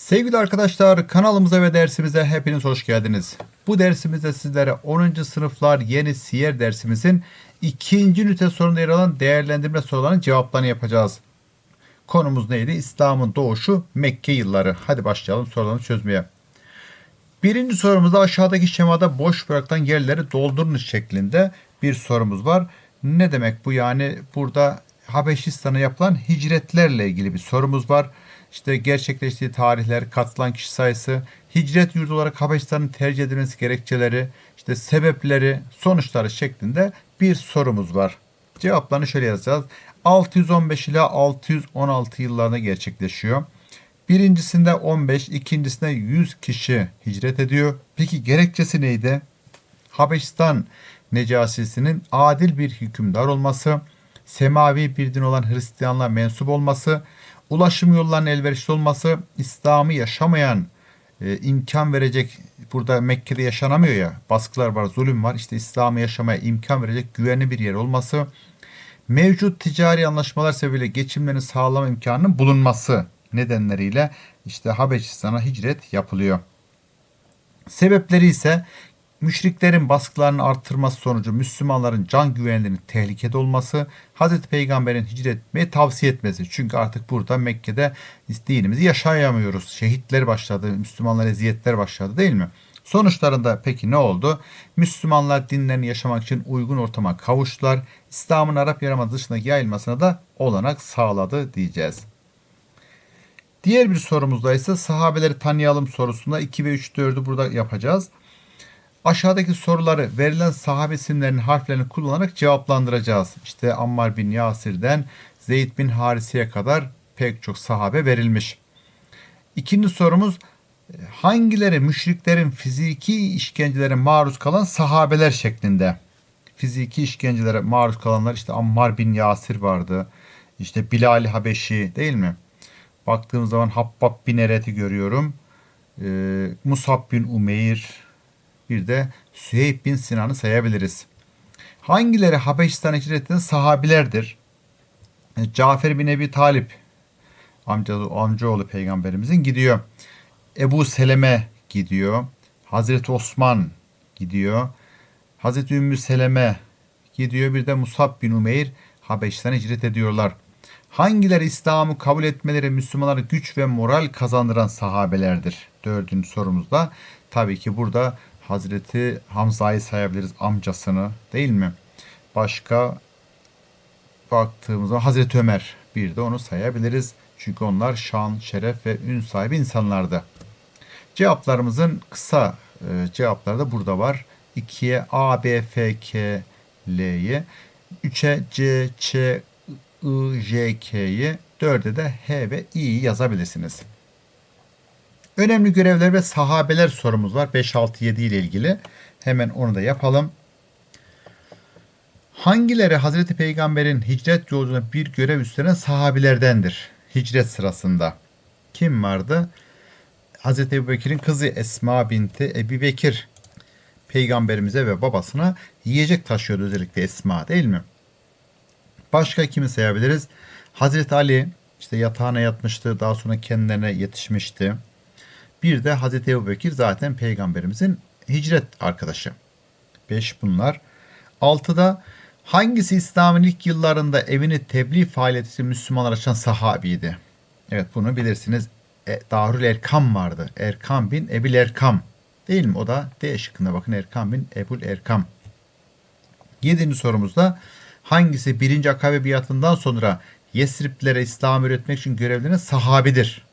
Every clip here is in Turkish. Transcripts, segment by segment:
Sevgili arkadaşlar kanalımıza ve dersimize hepiniz hoş geldiniz. Bu dersimizde sizlere 10. sınıflar yeni siyer dersimizin ikinci ünite sorunda yer alan değerlendirme sorularının cevaplarını yapacağız. Konumuz neydi? İslam'ın doğuşu Mekke yılları. Hadi başlayalım sorularını çözmeye. Birinci sorumuzda aşağıdaki şemada boş bırakılan yerleri doldurunuz şeklinde bir sorumuz var. Ne demek bu yani burada Habeşistan'a yapılan hicretlerle ilgili bir sorumuz var. İşte gerçekleştiği tarihler, katılan kişi sayısı, hicret yurdu olarak Habeşistan'ın tercih edilmesi gerekçeleri, işte sebepleri, sonuçları şeklinde bir sorumuz var. Cevaplarını şöyle yazacağız. 615 ile 616 yıllarında gerçekleşiyor. Birincisinde 15, ikincisinde 100 kişi hicret ediyor. Peki gerekçesi neydi? Habeşistan Necasisi'nin adil bir hükümdar olması, semavi bir din olan Hristiyanlığa mensup olması, ulaşım yollarının elverişli olması, İslam'ı yaşamayan e, imkan verecek, burada Mekke'de yaşanamıyor ya, baskılar var, zulüm var. İşte İslam'ı yaşamaya imkan verecek güvenli bir yer olması, mevcut ticari anlaşmalar sebebiyle geçimlerini sağlama imkanının bulunması nedenleriyle işte Habeşistan'a hicret yapılıyor. Sebepleri ise müşriklerin baskılarını arttırması sonucu Müslümanların can güvenliğinin tehlikede olması, Hazreti Peygamber'in hicret etmeyi tavsiye etmesi. Çünkü artık burada Mekke'de dinimizi yaşayamıyoruz. Şehitler başladı, Müslümanlar eziyetler başladı değil mi? Sonuçlarında peki ne oldu? Müslümanlar dinlerini yaşamak için uygun ortama kavuştular. İslam'ın Arap Yarımadası dışındaki yayılmasına da olanak sağladı diyeceğiz. Diğer bir sorumuzda ise sahabeleri tanıyalım sorusunda 2 ve 3 4'ü burada yapacağız. Aşağıdaki soruları verilen sahabe isimlerinin harflerini kullanarak cevaplandıracağız. İşte Ammar bin Yasir'den Zeyd bin Harise'ye kadar pek çok sahabe verilmiş. İkinci sorumuz hangileri müşriklerin fiziki işkencelere maruz kalan sahabeler şeklinde? Fiziki işkencelere maruz kalanlar işte Ammar bin Yasir vardı. İşte Bilal Habeşi değil mi? Baktığımız zaman Habbab bin Eret'i görüyorum. Ee, Musab bin Umeyr, bir de Süheyb bin Sinan'ı sayabiliriz. Hangileri Habeşistan hicret sahabilerdir? E, Cafer bin Ebi Talip amcaoğlu, amcaoğlu peygamberimizin gidiyor. Ebu Seleme gidiyor. Hazreti Osman gidiyor. Hazreti Ümmü Seleme gidiyor. Bir de Musab bin Umeyr Habeşistan'a hicret ediyorlar. Hangileri İslam'ı kabul etmeleri Müslümanlara güç ve moral kazandıran sahabelerdir? Dördüncü sorumuzda. Tabii ki burada Hazreti Hamza'yı sayabiliriz amcasını değil mi? Başka baktığımızda Hazreti Ömer bir de onu sayabiliriz. Çünkü onlar şan, şeref ve ün sahibi insanlardı. Cevaplarımızın kısa e, cevapları da burada var. 2'ye A, B, F, K, L'ye, 3'e C, Ç, I, J, K'yi, 4'e de H ve İ'yi yazabilirsiniz. Önemli görevler ve sahabeler sorumuz var. 5, 6, 7 ile ilgili. Hemen onu da yapalım. Hangileri Hazreti Peygamber'in hicret yolculuğunda bir görev üstlenen sahabilerdendir? Hicret sırasında. Kim vardı? Hazreti Ebu Bekir'in kızı Esma binti Ebu Bekir peygamberimize ve babasına yiyecek taşıyordu özellikle Esma değil mi? Başka kimi sayabiliriz? Hazreti Ali işte yatağına yatmıştı daha sonra kendilerine yetişmişti. Bir de Hazreti Ebu Bekir zaten peygamberimizin hicret arkadaşı. Beş bunlar. Altıda hangisi İslam'ın ilk yıllarında evini tebliğ faaliyeti Müslümanlar açan sahabiydi? Evet bunu bilirsiniz. E, Darül Erkam vardı. Erkam bin Ebil Erkam. Değil mi? O da D şıkkında bakın Erkam bin Ebul Erkam. Yedinci sorumuzda hangisi birinci akabe biatından sonra Yesriplere İslam öğretmek için görevlenen sahabidir?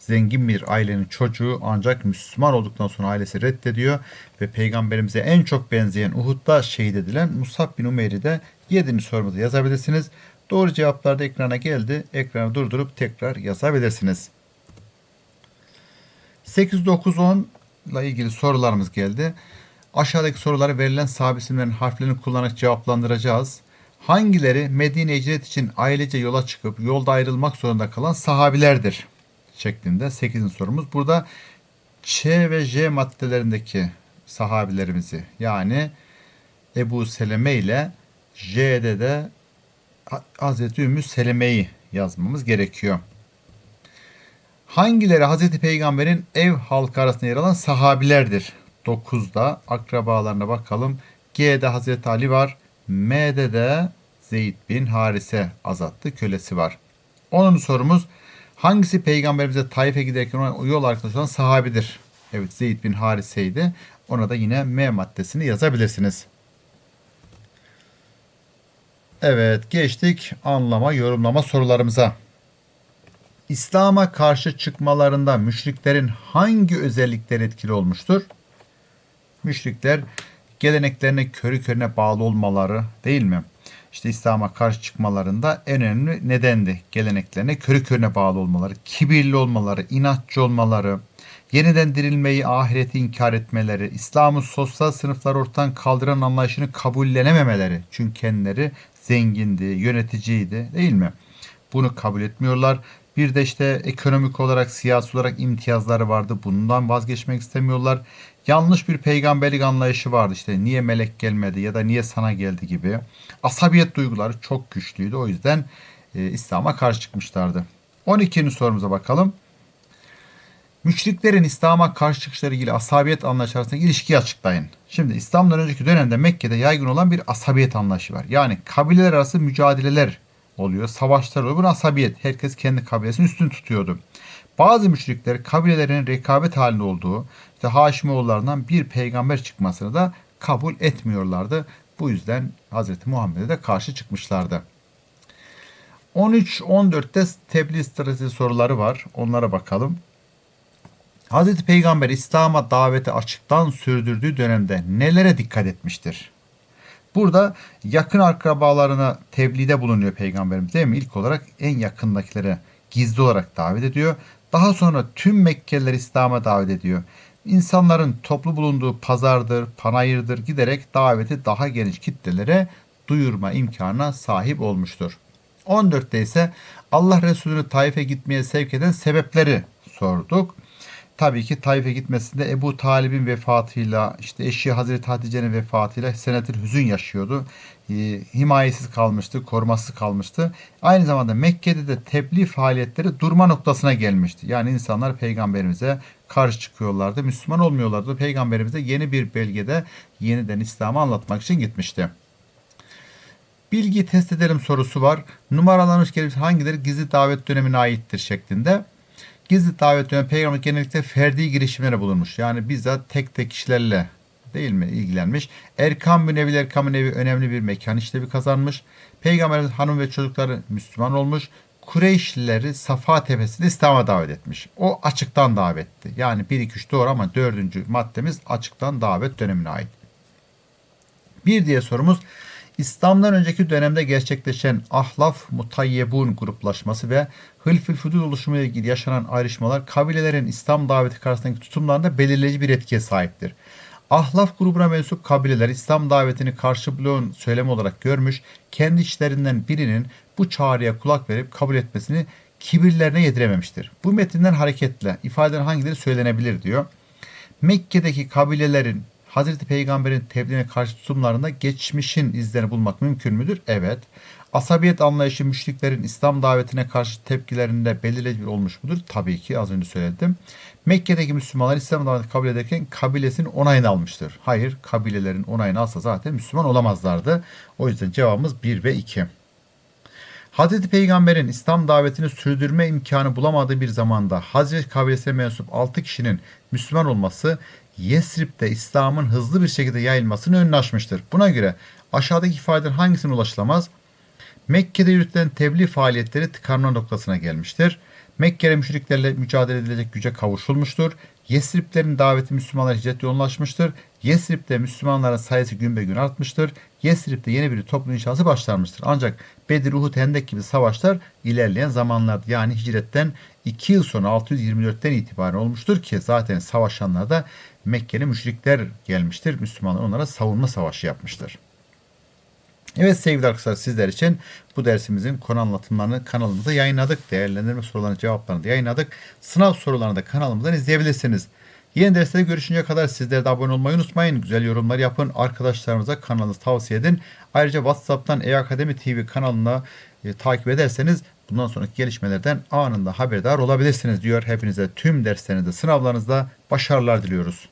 Zengin bir ailenin çocuğu ancak Müslüman olduktan sonra ailesi reddediyor ve peygamberimize en çok benzeyen Uhud'da şehit edilen Musab bin Umeyr'i de 7. sorumuza yazabilirsiniz. Doğru cevaplar da ekrana geldi. Ekranı durdurup tekrar yazabilirsiniz. 8, 9, 10 ile ilgili sorularımız geldi. Aşağıdaki soruları verilen sahabe isimlerin harflerini kullanarak cevaplandıracağız. Hangileri Medine hicret için ailece yola çıkıp yolda ayrılmak zorunda kalan sahabilerdir? Şeklinde 8. sorumuz. Burada Ç ve J maddelerindeki sahabilerimizi yani Ebu Seleme ile J'de de Hazreti Ümmü Seleme'yi yazmamız gerekiyor. Hangileri Hazreti Peygamber'in ev halkı arasında yer alan sahabilerdir? 9'da akrabalarına bakalım. G'de Hazreti Ali var. M'de de Zeyd bin Harise azatlı kölesi var. 10. sorumuz hangisi peygamberimize Taif'e giderken ona yol arkadaşı olan sahabidir? Evet Zeyd bin Harise'ydi. Ona da yine M maddesini yazabilirsiniz. Evet geçtik anlama yorumlama sorularımıza. İslam'a karşı çıkmalarında müşriklerin hangi özellikleri etkili olmuştur? Müşrikler geleneklerine körü körüne bağlı olmaları değil mi? İşte İslam'a karşı çıkmalarında en önemli nedendi. Geleneklerine körü körüne bağlı olmaları, kibirli olmaları, inatçı olmaları, yeniden dirilmeyi, ahireti inkar etmeleri, İslam'ın sosyal sınıflar ortadan kaldıran anlayışını kabullenememeleri. Çünkü kendileri zengindi, yöneticiydi değil mi? Bunu kabul etmiyorlar. Bir de işte ekonomik olarak, siyasi olarak imtiyazları vardı. Bundan vazgeçmek istemiyorlar. Yanlış bir peygamberlik anlayışı vardı. İşte niye melek gelmedi ya da niye sana geldi gibi. Asabiyet duyguları çok güçlüydü. O yüzden e, İslam'a karşı çıkmışlardı. 12. sorumuza bakalım. Müşriklerin İslam'a karşı çıkışları ilgili asabiyet anlayışı arasındaki ilişkiyi açıklayın. Şimdi İslam'dan önceki dönemde Mekke'de yaygın olan bir asabiyet anlayışı var. Yani kabileler arası mücadeleler oluyor, savaşlar oluyor. Bu asabiyet. Herkes kendi kabilesini üstün tutuyordu. Bazı müşrikler kabilelerin rekabet halinde olduğu, işte Haşimoğullarından bir peygamber çıkmasını da kabul etmiyorlardı. Bu yüzden Hz. Muhammed'e de karşı çıkmışlardı. 13-14'te tebliğ stratejisi soruları var. Onlara bakalım. Hz. Peygamber İslam'a daveti açıktan sürdürdüğü dönemde nelere dikkat etmiştir? Burada yakın akrabalarına tebliğde bulunuyor Peygamberimiz değil mi? İlk olarak en yakındakilere gizli olarak davet ediyor. Daha sonra tüm Mekkeliler İslam'a davet ediyor. İnsanların toplu bulunduğu pazardır, panayırdır giderek daveti daha geniş kitlelere duyurma imkanına sahip olmuştur. 14'te ise Allah Resulü'nü Taif'e gitmeye sevk eden sebepleri sorduk. Tabii ki Taif'e gitmesinde Ebu Talib'in vefatıyla, işte eşi Hazreti Hatice'nin vefatıyla senedir hüzün yaşıyordu. E, himayesiz kalmıştı, korumasız kalmıştı. Aynı zamanda Mekke'de de tebliğ faaliyetleri durma noktasına gelmişti. Yani insanlar peygamberimize karşı çıkıyorlardı, Müslüman olmuyorlardı. Peygamberimize yeni bir belgede yeniden İslam'ı anlatmak için gitmişti. Bilgi test edelim sorusu var. Numaralanmış kelimesi hangileri gizli davet dönemine aittir şeklinde. Gizli davet dönemi peygamber genellikle ferdi girişimlere bulunmuş. Yani bizzat tek tek kişilerle değil mi ilgilenmiş. Erkam bin Evi, Erkam bin Evi önemli bir mekan işlevi kazanmış. Peygamberimiz hanım ve çocukları Müslüman olmuş. Kureyşlileri Safa Tepesi'nde İslam'a davet etmiş. O açıktan davetti. Yani 1 2 3 doğru ama dördüncü maddemiz açıktan davet dönemine ait. Bir diye sorumuz İslam'dan önceki dönemde gerçekleşen ahlaf mutayyebun gruplaşması ve hılfül fudul oluşumu ile ilgili yaşanan ayrışmalar kabilelerin İslam daveti karşısındaki tutumlarında belirleyici bir etkiye sahiptir. Ahlaf grubuna mensup kabileler İslam davetini karşı bloğun söylemi olarak görmüş, kendi içlerinden birinin bu çağrıya kulak verip kabul etmesini kibirlerine yedirememiştir. Bu metinden hareketle ifadelerin hangileri söylenebilir diyor. Mekke'deki kabilelerin Hazreti Peygamber'in tebliğine karşı tutumlarında geçmişin izlerini bulmak mümkün müdür? Evet. Asabiyet anlayışı müşriklerin İslam davetine karşı tepkilerinde belirleyici olmuş mudur? Tabii ki az önce söyledim. Mekke'deki Müslümanlar İslam davetini kabul ederken kabilesinin onayını almıştır. Hayır, kabilelerin onayını alsa zaten Müslüman olamazlardı. O yüzden cevabımız 1 ve 2. Hazreti Peygamber'in İslam davetini sürdürme imkanı bulamadığı bir zamanda Hazreti kabilesine mensup 6 kişinin Müslüman olması Yesrib'de İslam'ın hızlı bir şekilde yayılmasını önüne açmıştır. Buna göre aşağıdaki ifadelerin hangisine ulaşılamaz? Mekke'de yürütülen tebliğ faaliyetleri tıkanma noktasına gelmiştir. Mekke'de müşriklerle mücadele edilecek güce kavuşulmuştur. Yesriblerin daveti Müslümanlara hicret yoğunlaşmıştır. Yesrib'de Müslümanların sayısı gün be gün artmıştır. Yesrib'de yeni bir toplum inşası başlanmıştır. Ancak Bedir, Uhud, Hendek gibi savaşlar ilerleyen zamanlarda yani hicretten 2 yıl sonra 624'ten itibaren olmuştur ki zaten savaşanlarda Mekke'li müşrikler gelmiştir. Müslümanlar onlara savunma savaşı yapmıştır. Evet sevgili arkadaşlar sizler için bu dersimizin konu anlatımlarını kanalımızda yayınladık. Değerlendirme sorularını cevaplarını da yayınladık. Sınav sorularını da kanalımızdan izleyebilirsiniz. Yeni derste görüşünceye kadar sizler de abone olmayı unutmayın. Güzel yorumlar yapın. Arkadaşlarınıza kanalınızı tavsiye edin. Ayrıca WhatsApp'tan E-Akademi TV kanalına e, takip ederseniz bundan sonraki gelişmelerden anında haberdar olabilirsiniz diyor. Hepinize tüm derslerinizde, sınavlarınızda başarılar diliyoruz.